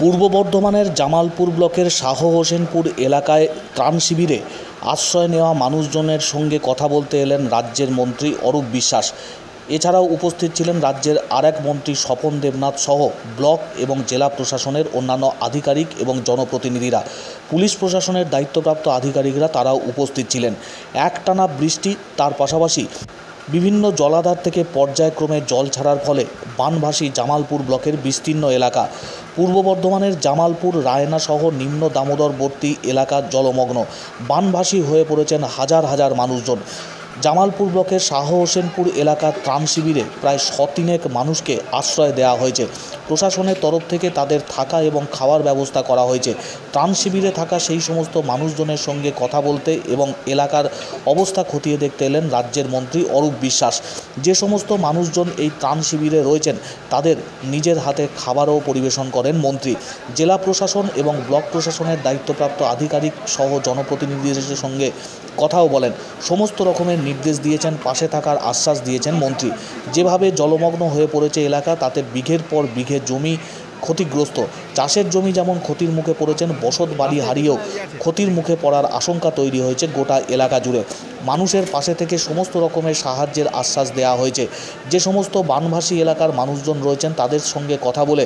পূর্ব বর্ধমানের জামালপুর ব্লকের শাহ হোসেনপুর এলাকায় ত্রাণ শিবিরে আশ্রয় নেওয়া মানুষজনের সঙ্গে কথা বলতে এলেন রাজ্যের মন্ত্রী অরূপ বিশ্বাস। এছাড়াও উপস্থিত ছিলেন রাজ্যের আরেক মন্ত্রী স্বপন দেবনাথ সহ ব্লক এবং জেলা প্রশাসনের অন্যান্য আধিকারিক এবং জনপ্রতিনিধিরা। পুলিশ প্রশাসনের দায়িত্বপ্রাপ্ত আধিকারিকরা তারাও উপস্থিত ছিলেন। একটানা বৃষ্টি তার পাশাপাশি বিভিন্ন জলাধার থেকে পর্যায়ক্রমে জল ছাড়ার ফলে বানভাসী জামালপুর ব্লকের বিস্তীর্ণ এলাকা। পূর্ব বর্ধমানের জামালপুর, রায়না সহ নিম্ন দামোদরবর্তী এলাকা জলমগ্ন। বানভাসী হয়ে পড়েছেন হাজার হাজার মানুষজন। জামালপুর ব্লকের শাহ হোসেনপুর এলাকার ত্রাণ শিবিরে প্রায় শতিনেক মানুষকে আশ্রয় দেওয়া হয়েছে। প্রশাসনের তরফ থেকে তাদের থাকা এবং খাওয়ার ব্যবস্থা করা হয়েছে। ত্রাণ শিবিরে থাকা সেই সমস্ত মানুষজনের সঙ্গে কথা বলতে এবং এলাকার অবস্থা খতিয়ে দেখতে এলেন রাজ্যের মন্ত্রী অরূপ বিশ্বাস। যে সমস্ত মানুষজন এই ত্রাণ শিবিরে রয়েছেন, তাদের নিজের হাতে খাবারও পরিবেশন করেন মন্ত্রী। জেলা প্রশাসন এবং ব্লক প্রশাসনের দায়িত্বপ্রাপ্ত আধিকারিক সহ জনপ্রতিনিধিদের সঙ্গে কথাও বলেন। সমস্ত রকমের নির্দেশ দিয়েছেন, পাশে থাকার আশ্বাস দিয়েছেন মন্ত্রী। যেভাবে জলমগ্ন হয়ে পড়েছে এলাকা, তাতে বিঘের পর বিঘে জমি ক্ষতিগ্রস্ত। চাষের জমি যেমন ক্ষতির মুখে পড়েছেন, বসত বাড়ি হারিয়েও ক্ষতির মুখে পড়ার আশঙ্কা তৈরি হয়েছে গোটা এলাকা জুড়ে। মানুষের পাশে থেকে সমস্ত রকমের সাহায্যের আশ্বাস দেওয়া হয়েছে। যে সমস্ত বানভাসী এলাকার মানুষজন রয়েছেন, তাদের সঙ্গে কথা বলে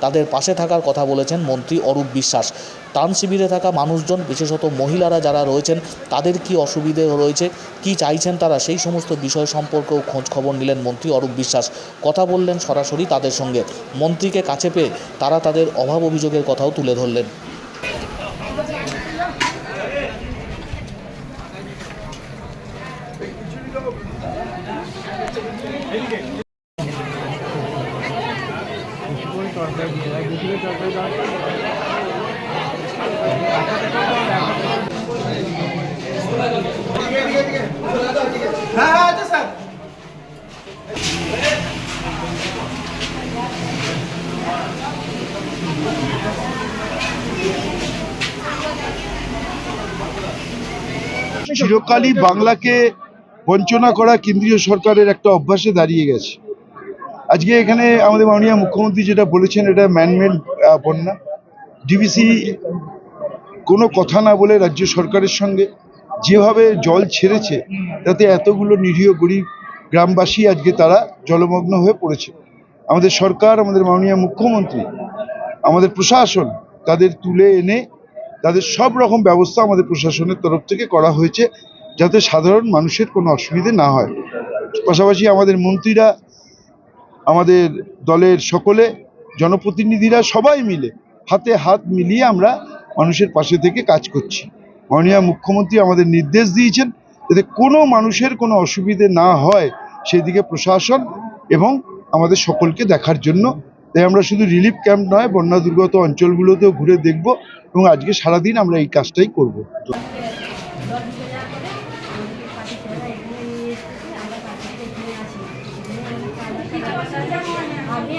তাদের পাশে থাকার কথা বলেছেন মন্ত্রী অরূপ বিশ্বাস। ত্রাণ শিবিরে থাকা মানুষজন, বিশেষত মহিলারা যারা রয়েছেন, তাদের কি অসুবিধে রয়েছে, কি চাইছেন তারা, সেই সমস্ত বিষয় সম্পর্কেও খোঁজ খবর নিলেন মন্ত্রী অরূপ বিশ্বাস। কথা বললেন সরাসরি তাদের সঙ্গে। মন্ত্রীকে কাছে পেয়ে তারা তাদের অভাব অভিযোগের কথাও তুলে ধরলেন। চিরকালই বাংলাকে বঞ্চনা করা কেন্দ্রীয় সরকারের একটা অভ্যাসে দাঁড়িয়ে গেছে। আজকে এখানে আমাদের মাননীয় মুখ্যমন্ত্রী যেটা বলেছেন, এটা ম্যানমেড বন্যা। ডিবিসি কোনো কথা না বলে রাজ্য সরকারের সঙ্গে যেভাবে জল ছেড়েছে, তাতে এতগুলো নিরীহ গরিব গ্রামবাসী আজকে তারা জলমগ্ন হয়ে পড়েছে। আমাদের সরকার, আমাদের মাননীয় মুখ্যমন্ত্রী, আমাদের প্রশাসন তাদের তুলে এনে তাদের সব রকম ব্যবস্থা আমাদের প্রশাসনের তরফ থেকে করা হয়েছে, যাতে সাধারণ মানুষের কোনো অসুবিধে না হয়। পাশাপাশি আমাদের মন্ত্রীরা আমাদের দলের সকলে, জনপ্রতিনিধিরা সবাই মিলে হাতে হাত মিলিয়ে আমরা মানুষের পাশে থেকে কাজ করছি। মাননীয় মুখ্যমন্ত্রী আমাদের নির্দেশ দিয়েছেন যাতে কোনো মানুষের কোনো অসুবিধে না হয় সেদিকে প্রশাসন এবং আমাদের সকলকে দেখার জন্য। তাই আমরা শুধু রিলিফ ক্যাম্প নয়, বন্যা দুর্গত অঞ্চলগুলোতেও ঘুরে দেখব এবং আজকে সারাদিন আমরা এই কাজটাই করব। আমি